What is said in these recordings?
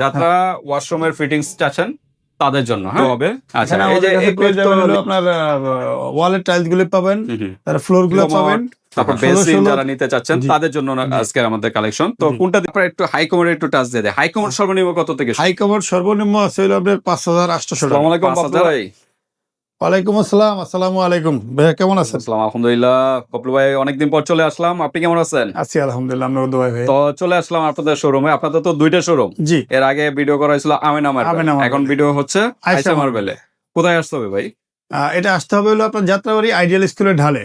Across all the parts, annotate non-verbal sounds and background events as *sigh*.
যারা ওয়াশরুমের ফিটিংস চাচ্ছেন তাদের জন্য হ্যাঁ? হবে। আচ্ছা এই যে আপনার ওয়ালের টাইলসগুলো পাবেন। তার ফ্লোরগুলো পাবেন। তারপর বেসিন যারা নিতে চাচ্ছেন তাদের জন্য আজকের আমাদের কালেকশন তো কোনটা আপনারা একটু হাই কমোডের একটু টাচ দিয়ে দেয় হাই কমোড সর্বনিম্ন কত থেকে হাই কভার সর্বনিম্ন আছে হলো আপনার পাঁচ হাজার আটশো আসসালামু আলাইকুম পাঁচ ভাই। ওয়ালাইকুম আসসালাম আসসালামু আলাইকুম। ভাইয়া কেমন আছেন? আসসালাম আলহামদুলিল্লাহ। বাবলু ভাই অনেকদিন পর চলে আসলাম। আপনি কেমন আছেন? আছি আলহামদুলিল্লাহ আমরা দোয়াই ভাই তো চলে আসলাম আপনাদের শোরুমে আপনাদের তো দুইটা শোরুম জি। এর আগে ভিডিও করা হয়েছিল আমেনা মার্বেল। এখন ভিডিও হচ্ছে আয়শা আইসা মার্বেলে কোথায় আসতে হবে ভাই? এটা আসতে হবে হলো আপনার যাত্রাবাড়ি আইডিয়াল স্কুলের ঢালে।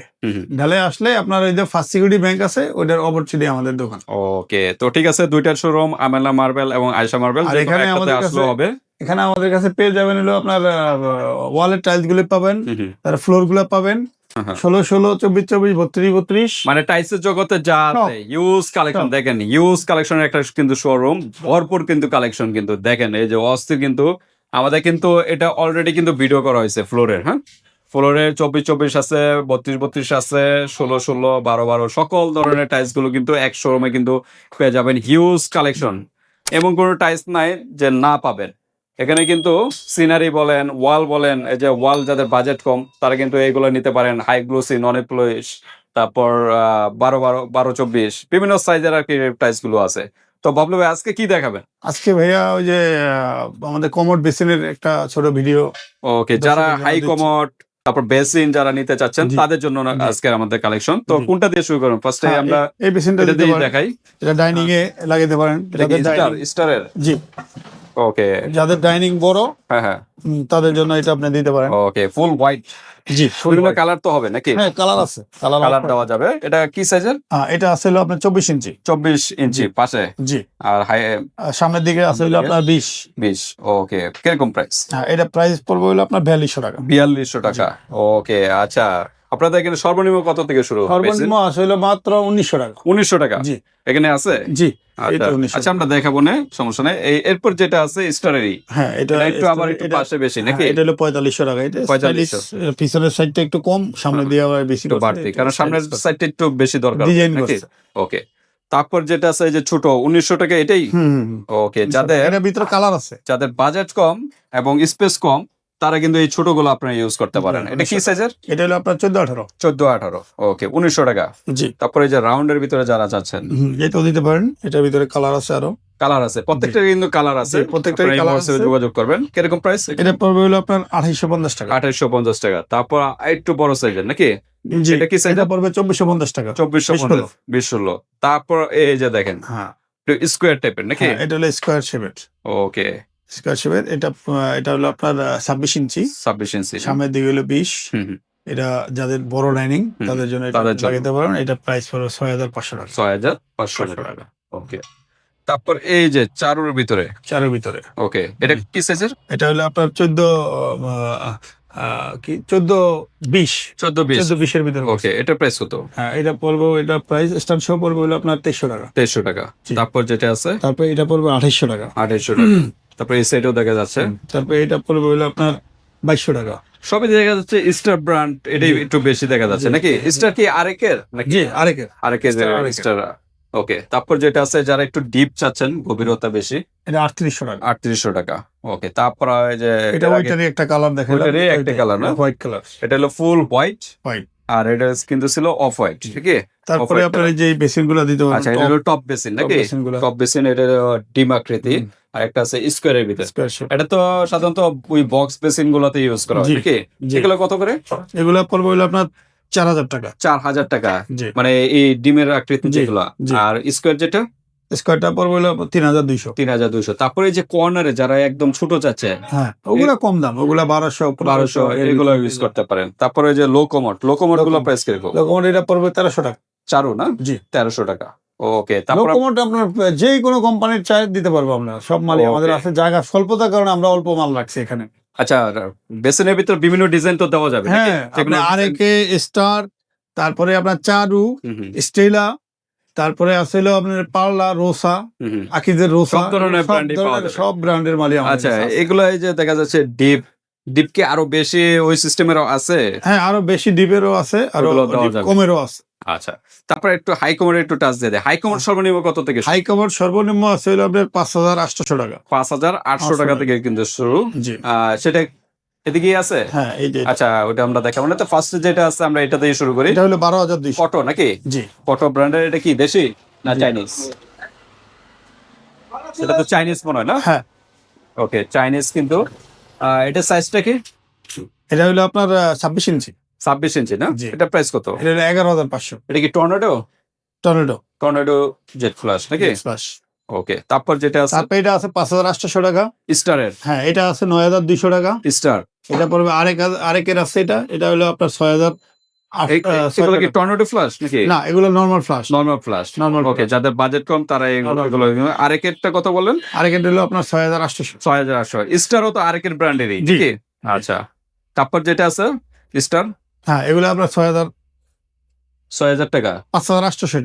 ঢালে আসলে আপনার ওই যে ফার্স্ট সিকিউরিটি ব্যাংক আছে ওইটার অপরচুনিটি আমাদের দোকান। ওকে তো ঠিক আছে দুইটা শোরুম আমেনা মার্বেল এবং আয়সা মার্বেল এখানে আমাদের আসলেও হবে। এখানে আমাদের কাছে পেয়ে যাবেন হলো আপনার ওয়ালের টাইলসগুলো পাবেন। তার ফ্লোরগুলো পাবেন। ষোলো ষোলো চব্বিশ চব্বিশ বত্রিশ বত্রিশ মানে টাইসের জগতে যা ইউজ কালেকশন। দেখেন ইউজ কালেকশনের একটা কিন্তু শোরুম ভরপুর কিন্তু কালেকশন কিন্তু দেখেন এই যে অস্থির কিন্তু আমাদের কিন্তু এটা অলরেডি কিন্তু ভিডিও করা হয়েছে ফ্লোরের হ্যাঁ ফ্লোরের চব্বিশ চব্বিশ আছে বত্রিশ বত্রিশ আছে ষোলো ষোলো বারো বারো সকল ধরনের টাইলসগুলো কিন্তু এক শোরুমে কিন্তু পেয়ে যাবেন হিউজ কালেকশন এমন কোনো টাইলস নাই যে না পাবেন এখানে কিন্তু সিনারি বলেন ওয়াল বলেন এই যে ওয়াল যাদের বাজেট কম তারা কিন্তু এইগুলো নিতে পারেন হাই গ্লোসি নন প্লুইশ তারপর বারো বারো বারো চব্বিশ বিভিন্ন সাইজের আর কি টাইলসগুলো আছে। তো বাবলু ভাই আজকে কি দেখাবেন? আজকে ভাইয়া ওই যে আমাদের কমোড বেসিনের একটা ছোট ভিডিও ওকে যারা হাই। কমোড তারপর বেসিন যারা নিতে চাচ্ছেন তাদের জন্য জি। আমাদের কালেকশন তো কোনটা দিয়ে শুরু করুন? ফার্স্টে হ্যাঁ, আমরা এই বেসিনটা দিয়ে দেখাই। এটা ডাইনিং এ লাগাইতে পারেন। এটা স্টার? স্টারের? জি। ওকে যাদের ডাইনিং বড় হ্যাঁ হ্যাঁ। তাদের জন্য এটা আপনি দিতে পারেন। ওকে ফুল হোয়াইট জি বিভিন্ন কালার তো হবে নাকি? হ্যাঁ কালার আছে। কালার কালার দেওয়া যাবে। এটা কি সাইজের এটা আছে হলো আপনার চব্বিশ ইঞ্চি। চব্বিশ ইঞ্চি পাশে? জি। আর হাই সামনের দিকে আছে হলো আপনার বিশ। বিশ ওকে কীরকম প্রাইস হ্যাঁ এটা প্রাইস পড়বে হলো আপনার বিয়াল্লিশশো টাকা। বিয়াল্লিশশো টাকা। ওকে আচ্ছা। আপনাদের এখানে সর্বনিম্ন কত থেকে শুরু সর্বনিম্ন আছে হলো মাত্র উনিশশো টাকা। উনিশশো টাকা? জি। এখানে আছে? জি। আচ্ছা এটা 1900 আচ্ছা আমরা দেখাবো না সমস্যা নেই। এরপর যেটা আছে স্টারেরই হ্যাঁ এটা একটু আবার একটু পাশে বেশি নাকি? হ্যাঁ, এটা হলো পঁয়তাল্লিশশো টাকা। এটা 4500 stylish, পিছনের সাইডটা একটু কম সামনে দিয়ে আবার বেশি বাড়তি কারণ সামনের সাইডটা একটু বেশি দরকার ডিজাইন ওকে তারপর যেটা আছে যে ছোট উনিশশো টাকা এটাই। ওকে যাদের এটার ভিতরে কালার আছে। যাদের বাজেট কম এবং স্পেস কম তারা কিন্তু এই ছোটগুলো আপনারা ইউজ করতে পারেন। এটা কি সাইজের এটা হলো আপনার চোদ্দ আঠারো। চোদ্দ আঠারো। ওকে উনিশশো টাকা। জি। তারপরে এই যে রাউন্ডের ভিতরে যারা যাচ্ছেন। এটাও দিতে পারেন। এটার ভিতরে কালার আছে আরও। কালার আছে। প্রত্যেকটা কিন্তু কালার আছে। আপনারা এই আছে। যোগাযোগ করবেন। কীরকম প্রাইস এটা পড়বে হলো আপনার আঠাইশো পঞ্চাশ টাকা। আঠাইশশো পঞ্চাশ টাকা। তারপর একটু বড় সাইজের নাকি? এটা কি? এটা পড়বে চব্বিশশো পঞ্চাশ টাকা। চব্বিশশো বিশ পঞ্চাশ বিশ ষোলো। তারপর এই যে দেখেন হ্যাঁ। স্কোয়ার টাইপের নাকি? হ্যাঁ, এটা হলো স্কোয়ার শেপের ওকে স্কোয়ার শেপের এটা এটা হলো আপনার ছাব্বিশ ইঞ্চি। ছাব্বিশ ইঞ্চি। সামনের দিকে হলো বিশ। এটা যাদের বড় ডাইনিং তাদের জন্য তাদের লাগাতে পারেন। এটা প্রাইস পড়বে ছয় হাজার পাঁচশো টাকা। ছয় হাজার পাঁচশো টাকা। ওকে তারপর এই যে চারুর ভিতরে? চারের ভিতরে। ওকে এটা কি সাইজের এটা হলো আপনার চোদ্দ কি? চোদ্দ বিশ। চোদ্দ বিশ। চোদ্দ বিশের ভিতরে ওকে এটা প্রাইস কত? হ্যাঁ এটা পড়বে এটা প্রাইস স্টার্ট শো পড়বে হলো আপনার তেইশশো টাকা। তেইশশো টাকা। তারপর যেটা আছে? তারপর এটা পড়বে আঠাইশশো টাকা। আঠাইশশো টাকা। *clears throat* তারপর এই সাইডেও দেখা যাচ্ছে। তারপর এটা পড়বে হলো আপনার বাইশশো টাকা। সবই দেখা যাচ্ছে স্টার ব্র্যান্ড এটাই একটু বেশি দেখা যাচ্ছে নাকি? স্টার কি আরেকের নাকি? জি আরেকের। আরেকের স্টার ওকে তারপর যেটা আছে যারা একটু ডিপ চাচ্ছেন গভীরতা বেশি। এটা আটত্রিশশো টাকা। আটত্রিশশো টাকা ওকে তারপর যে এটা ওইটারই একটা কালার দেখা ওইটারই একটা কালার না? হোয়াইট কালার এটা হলো ফুল হোয়াইট White. আর এটা কিন্তু ছিল অফ হোয়াইট ঠিক আছে তারপরে আপনার যে বেসিনগুলো দিতে আচ্ছা এটা হলো টপ বেসিন নাকি? টপ বেসিন এটা ডিম আকৃতি। আর একটা আছে স্কোয়ারের ভিতরে। এটা তো সাধারণত ওই বক্স বেসিন গুলোতে ইউজ করা হয় জি। এগুলো কত করে? এগুলো পড়বে হলো আপনার চার হাজার টাকা। চার হাজার টাকা। মানে এই ডিমের আকৃতি যেগুলো। আর স্কোয়ার যেটা? স্কোয়ারটা পড়বে হলো তিন হাজার দুইশো। তিন হাজার দুইশো। তারপরে যে কর্নারে যারা একদম ছোট চাচ্ছে হ্যাঁ ওগুলা কম দাম। ওগুলা বারোশো বারোশো এগুলো ইউজ করতে পারেন। তারপরে যে লোকোমোট লোকোমোটগুলো। প্রাইস কীরকম? লোকমোট এটা পড়বে তেরোশো টাকা। চারু না? জি। তেরোশো টাকা। ওকে তারপর লোকমোট আপনার যে কোনো কোম্পানির চাই দিতে পারব আমরা। সব মালই আমাদের আছে। জায়গা স্বল্পতার কারণে আমরা অল্প মাল রাখছি এখানে। আচ্ছা বেসনের ভিতর বিভিন্ন ডিজাইন তো দেওয়া যাবে হ্যাঁ আরেকে স্টার তারপরে আপনার চারু স্টেলা তারপরে আছে হলো আপনার পার্লা রোসা হুম। রোসা সব ধরনের সব ব্র্যান্ডের মালই আচ্ছা এগুলো এই যে দেখা যাচ্ছে ডিপ ডিপ কি আরও বেশি ওই সিস্টেমের আছে? হ্যাঁ আরও বেশি ডিপেরও আছে আরও। কমেরও আছে। আচ্ছা তারপরে একটু হাই কমের একটু টাচ দিয়ে দেয়। হাই কমের সর্বনিম্ন কত থেকে হাই কভার সর্বনিম্ন আছে হলো আপনার পাঁচ হাজার আটশোশো টাকা। পাঁচ হাজার আটশো টাকা থেকে কিন্তু শুরু। জি। সেটা এদিকেই আছে? হ্যাঁ এই যে আচ্ছা ওটা আমরা দেখাবো না। তো ফার্স্ট যেটা আছে আমরা এটা দিয়ে শুরু করি। এটা হলো বারো হাজার দুইশো। ফটো নাকি? জি। ফটো ব্র্যান্ডের এটা কি দেশি না চাইনিজ সেটা তো চাইনিজ মনে হয় না? হ্যাঁ। ওকে চাইনিজ কিন্তু এটা সাইজটা কি? এটা হলো আপনার ছাব্বিশ ইঞ্চি। ছাব্বিশ ইঞ্চি না? এটা প্রাইস কত? এটা হলো এগারো হাজার পাঁচশো। এটা কি tornado tornado tornado jet flush নাকি? ওকে তারপর যেটা আছে? তারপর এটা আছে পাঁচ হাজার আটশো টাকা। স্টারের হ্যাঁ এটা আছে নয় হাজার দুইশো টাকা। স্টার এটা পড়বে আরেক আরেকের আছে এটা। এটা হলো আপনার ছয় হাজার আট- এগুলো কি টর্নেডো ফ্লাশ নাকি? না এগুলো normal flush normal flush Normal okay যাদের বাজেট কম তারা এগুলো আরেকেরটা কত হলো আপনার ছয় হাজার আটশোশো ছয় হাজার আটশো। স্টারও তো আরেকের ব্র্যান্ডেরই জি। আচ্ছা। তারপর যেটা আছে স্টার হ্যাঁ এগুলো আপনার ছয় হাজার ছয় হাজার টাকা। পাঁচ হাজার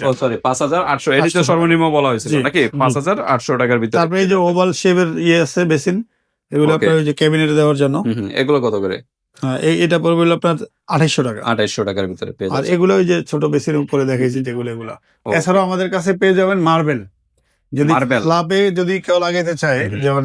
ও সরি পাঁচ হাজার আটশো। এটি তো 800 সর্বনিম্ন বলা হয়েছিল জি। নাকি? পাঁচ হাজার আটশো টাকার ভিতরে। তারপরে এই যে ওভাল শেপের ইয়ে আছে বেসিন এগুলো আপনার ওই যে ক্যাবিনেটে দেওয়ার জন্য। এগুলো কত করে? এটা পড়বে হলো আপনার আঠাইশশো টাকা। আঠাইশশো টাকার ভিতরে পেয়ে আর এগুলো ওই যে ছোট বেশির উপরে দেখেছি যেগুলো এগুলো। এছাড়াও আমাদের কাছে পেয়ে যাবেন মার্বেল। যদি ক্লাবে যদি কেউ লাগাইতে চায় যেমন যেমন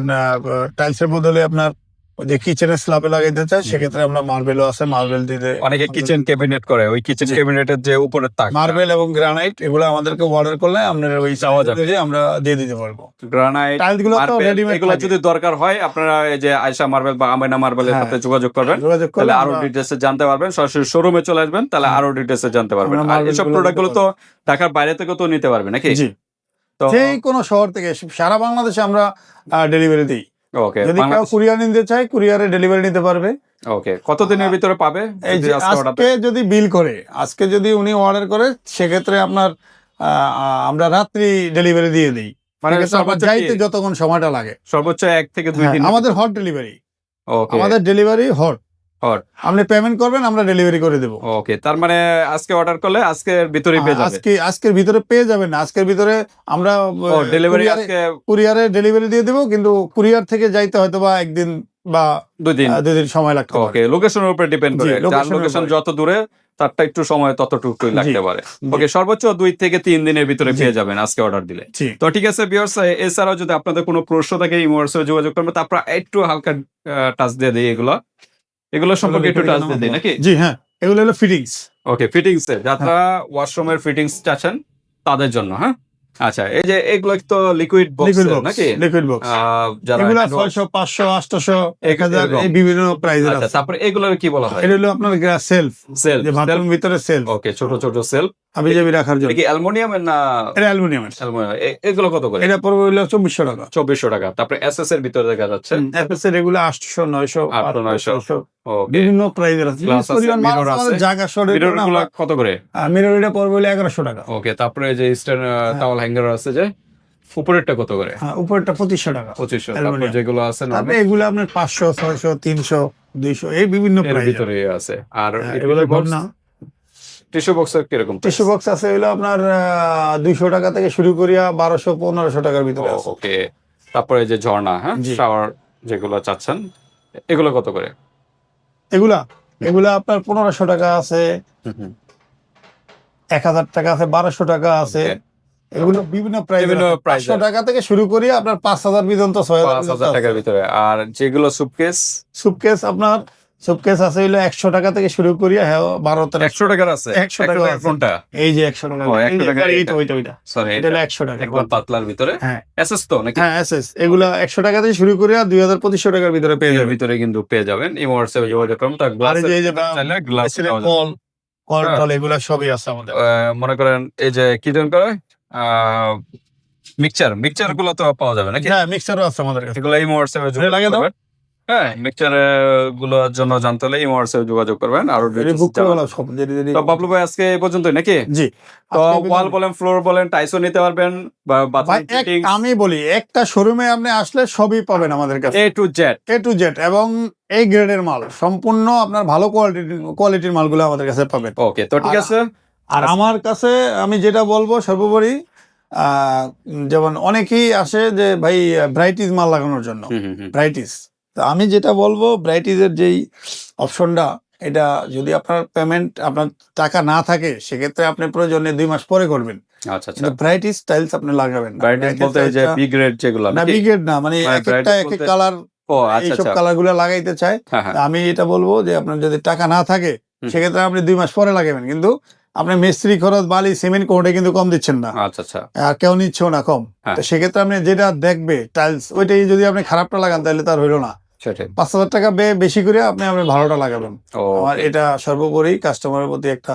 টাইলসের বদলে আপনার ওই যে কিচেনের স্ল্যাবে লাগাইতে চায় সেক্ষেত্রে আমরা মার্বেলও আছে মার্বেল দিতে অনেকে কিচেন ক্যাবিনেট করে ওই কিচেন। ক্যাবিনেটের যে উপরের তাক। মার্বেল এবং গ্রানাইট এগুলো আমাদেরকে অর্ডার করলে আপনার ওই চাওয়া যাবে। অনুযায়ী আমরা দিয়ে দিতে পারব। গ্রানাইট টাইলসগুলো তো রেডিমেড এগুলো যদি দরকার হয় আপনারা এই যে আয়সা মার্বেল বা আমেনা মার্বেলের হ্যাঁ। সাথে যোগাযোগ করবেন তাহলে আরও আমরা- ডিটেলস জানতে পারবেন। সরাসরি শোরুমে চলে আসবেন তাহলে। আরও ডিটেলস জানতে পারবেন। আমরা আর marble এসবগুলো প্রোডাক্টগুলো তো ঢাকার বাইরে থেকে তো নিতে পারবে নাকি? যে কোনো শহর থেকে সারা বাংলাদেশে আমরা ডেলিভারি দিই। ওকে যদি কেউ কুরিয়ার নিতে চায় কুরিয়ারে ডেলিভারি নিতে পারবে। ওকে কতদিনের ভিতরে পাবে আজকে যদি বিল করে আজকে যদি উনি অর্ডার করে সেক্ষেত্রে আপনার আমরা রাত্রি ডেলিভারি দিয়ে দিই। মানে যাইতে যতক্ষণ সময়টা লাগে। সর্বোচ্চ এক থেকে দুই হ্যাঁ, দিন আমাদের হট ডেলিভারি ওকে আমাদের ডেলিভারি হট আপনি পেমেন্ট করবেন আমরা ডেলিভারি করে দেবো। ওকে তার মানে আজকে অর্ডার করলে আজকের ভিতরে পেয়ে যাবে। আজকে আজকের ভিতরে পেয়ে যাবেন আজকের ভিতরে আমরা ডেলিভারি আজকে কুরিয়ারে ডেলিভারি দিয়ে দেবো কিন্তু কুরিয়ার থেকে যাইতে হয়তো বা একদিন বা দুই দিন। দুই দিন সময় লাগতে ওকে লোকেশনের উপরে ডিপেন্ড করে। যার লোকেশন যত দূরে তারটা একটু সময় ততটুকুই লাগতে পারে। ওকে সর্বোচ্চ দুই থেকে তিন দিনের ভিতরে পেয়ে যাবেন আজকে অর্ডার দিলে। তো ঠিক আছে বিয়ার্স এছাড়াও যদি আপনাদের কোনো প্রশ্ন থাকে ইমোর্সে যোগাযোগ করবেন তারপর একটু হালকা টাচ দিয়ে দিই এগুলো। এগুলো সম্পর্কে একটু টাচ দিন নাকি? জি হ্যাঁ। এগুলো হলো ফিটিংস ওকে ফিটিংস এর যারা ওয়াশরুমের ফিটিংস চাচ্ছেন তাদের জন্য হ্যাঁ? আচ্ছা এই যে এগুলো তো লিকুইড বক্স নাকি? লিকুইড বক্স যারা এগুলো একটু- ছয়শো পাঁচশো আটশো এক হাজার এরকম। এই বিভিন্ন প্রাইজের আচ্ছা আছে। তারপরে এগুলোর কি বলা হয়? এটা হলো আপনার সেলফ সেল যে বাথরুম ভিতরে সেলফ ওকে ছোট ছোট সেল হাবি জাবি রাখার জন্য। কি অ্যালুমিনিয়ামের না এটা অ্যালুমিনিয়ামের। অ্যালুমিনিয়াম। এগুলো কত করে? এটা পড়বে হলো চব্বিশশো টাকা। চব্বিশশো টাকা। তারপরে এসএস এর ভিতরে দেখা যাচ্ছে। এফএস এর এগুলো আটশো নয়শো 800, 900 ওকে বিভিন্ন প্রাইজের আছে। জায়গা সরে কত করে? মিরর এটা পড়বে হলো এগারোশো টাকা। ওকে তারপরে যে স্ট্যান্ড টাওয়াল হ্যাঙ্গার আছে যে উপরেরটা কত করে? হ্যাঁ উপরটা পঁচিশশো টাকা। পঁচিশশো। তারপর যেগুলো আছে এগুলো আপনার পাঁচশো ছয়শো তিনশো দুইশো এই বিভিন্ন ভিতরে আছে। আর এগুলো না টিস্যু বক্সের কীরকম টিস্যু বক্স আছে হলো আপনার দুইশো টাকা থেকে শুরু করিয়া বারোশো পনেরোশো টাকার ভিতরে আছে। ওকে তারপরে যে ঝর্ণা হ্যাঁ? শাওয়ার যেগুলো চাচ্ছেন এগুলো কত করে? এগুলা? এগুলা আপনার পনেরোশো টাকা আছে এক হাজার টাকা আছে বারোশো টাকা আছে। এগুলো বিভিন্ন প্রাইস। টাকা থেকে শুরু করি আপনার পাঁচ হাজার পর্যন্ত ছয় হাজার টাকার ভিতরে। আর যেগুলো সুপকেস সুপকেস আপনার সুপকেস আছে হইল একশো টাকা থেকে শুরু করিয়া হ্যাঁ বারো তেরো একশো টাকার আছে। 100 টাকার আছে। কোনটা? এই যে একশো টাকা ও, এই 100 যে টাকার এইটা, ওইটা ওইটা। সরি এটা হলো একশো টাকা একদম পাতলার ভিতরে? হ্যাঁ। এসএস তো নাকি? হ্যাঁ এস এস এগুলা একশো টাকা থেকে শুরু করিয়া দুই হাজার পঁচিশশো টাকার ভিতরে পেয়ে যাবে ভিতরে কিন্তু পেয়ে যাবেন। এই হোয়াটসঅ্যাপে যোগাযোগ করুন তার গ্লাস এই যে গ্লাস কল কল হ্যাঁ। টল এগুলা সবই আছে আমাদের। মনে করেন এই যে কি জন করে? মিক্সচার মিক্সচারগুলো তো পাওয়া যাবে নাকি? হ্যাঁ মিক্সারও আছে আমাদের কাছে। এগুলো এই হোয়াটসঅ্যাপে লাগিয়ে দাও। হ্যাঁ মিক্সচারগুলোর জন্য জানতে হলে এই হোয়াটসঅ্যাপে যোগাযোগ করবেন আর বুক করে গেলাম সব যেটি যেটি তো বাবলু ভাই আজকে এই পর্যন্তই নাকি? জি। তো ওয়াল বলেন ফ্লোর বলেন টাইসও নিতে পারবেন আমি বলি একটা শোরুমে আপনি আসলে সবই পাবেন আমাদের কাছে। A to Z A to Z এবং এই গ্রেডের মাল সম্পূর্ণ আপনার ভালো কোয়ালিটির কোয়ালিটির মালগুলো আমাদের কাছে পাবেন। ওকে তো ঠিক আছে। আর আমার কাছে আমি যেটা বলব সর্বোপরি আহ, যেমন অনেকেই আসে যে ভাই ব্রাইটিস মাল লাগানোর জন্য। ব্রাইটিস তো আমি যেটা বলব ব্রাইটিজের যেই অপশনটা এটা যদি আপনার পেমেন্ট আপনার টাকা না থাকে সেক্ষেত্রে আপনি প্রয়োজনে দুই মাস পরে করবেন। আচ্ছা আচ্ছা। ব্রাইটিস টাইলস আপনি লাগাবেন না। বলতে যে বি গ্রেড যেগুলো না নাকি? বিগেট না মানে এক একটা এক এক কালার ও আচ্ছা আচ্ছা। কালার লাগাইতে চায়। হ্যাঁ হ্যাঁ। আমি এটা বলব যে আপনার যদি টাকা না থাকে সেক্ষেত্রে আপনি দুই মাস পরে লাগাবেন। কিন্তু আপনি মিস্ত্রি খরচ বালি সিমেন্ট কোর্টে কিন্তু কম দিচ্ছেন না। আচ্ছা আচ্ছা। আর কেউ নিচ্ছেও না কম। হ্যাঁ। তো সেক্ষেত্রে আপনি যেটা দেখবে টাইলস ওইটাই যদি আপনি খারাপটা লাগান তাহলে তার হইল না। সেটাই। পাঁচ হাজার টাকা ব্যয় বেশি করে আপনি আপনি ভালোটা লাগাবেন। আমার এটা সর্বোপরি কাস্টমারের প্রতি একটা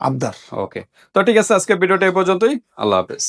আবদার। ওকে। তো ঠিক আছে আজকে ভিডিওটা এই পর্যন্তই। আল্লাহ হাফেজ।